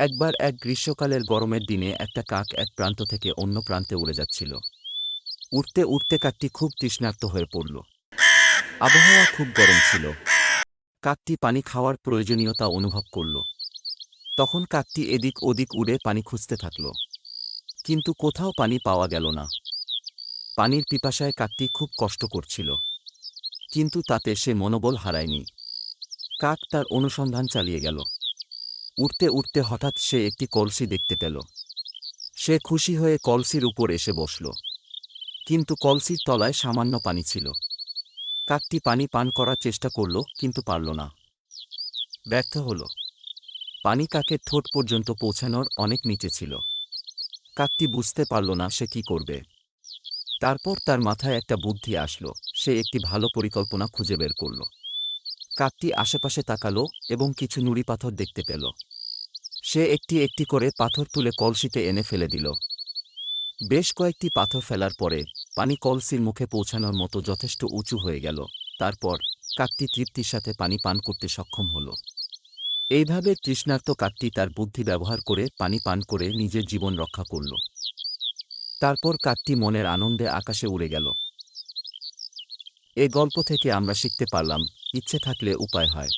একবার এক গ্রীষ্মকালের গরমের দিনে একটা কাক এক প্রান্ত থেকে অন্য প্রান্তে উড়ে যাচ্ছিল। উড়তে উড়তে কাকটি খুব তৃষ্ণার্ত হয়ে পড়ল। আবহাওয়া খুব গরম ছিল। কাকটি পানি খাওয়ার প্রয়োজনীয়তা অনুভব করল। তখন কাকটি এদিক ওদিক উড়ে পানি খুঁজতে থাকল। কিন্তু কোথাও পানি পাওয়া গেল না। পানির পিপাসায় কাকটি খুব কষ্ট করছিল। কিন্তু তাতে সে মনোবল হারায়নি। কাক তার অনুসন্ধান চালিয়ে গেল। উঠতে উঠতে হঠাৎ সে একটি কলসি দেখতে পেল। সে খুশি হয়ে কলসির উপর এসে বসল। কিন্তু কলসির তলায় সামান্য পানি ছিল। কাকটি পানি পান করার চেষ্টা করল, কিন্তু পারল না। ব্যর্থ হল। পানি কাকের ঠোঁট পর্যন্ত পৌঁছানোর অনেক নিচে ছিল। কাকটি বুঝতে পারল না সে কি করবে। তারপর তার মাথায় একটা বুদ্ধি আসলো। সে একটি ভালো পরিকল্পনা খুঁজে বের করল। কাকটি আশেপাশে তাকালো এবং কিছু নুড়ি পাথর দেখতে পেল। সে একটি একটি করে পাথর তুলে কলসিতে এনে ফেলে দিল। বেশ কয়েকটি পাথর ফেলার পরে পানি কলসির মুখে পৌঁছানোর মতো যথেষ্ট উঁচু হয়ে গেল। তারপর কাকটি তৃপ্তির সাথে পানি পান করতে সক্ষম হল। এইভাবে তৃষ্ণার্ত কাকটি তার বুদ্ধি ব্যবহার করে পানি পান করে নিজের জীবন রক্ষা করল। তারপর কাকটি মনের আনন্দে আকাশে উড়ে গেল। এ গল্প থেকে আমরা শিখতে পারলাম ইচ্ছে থাকলে উপায় হয়।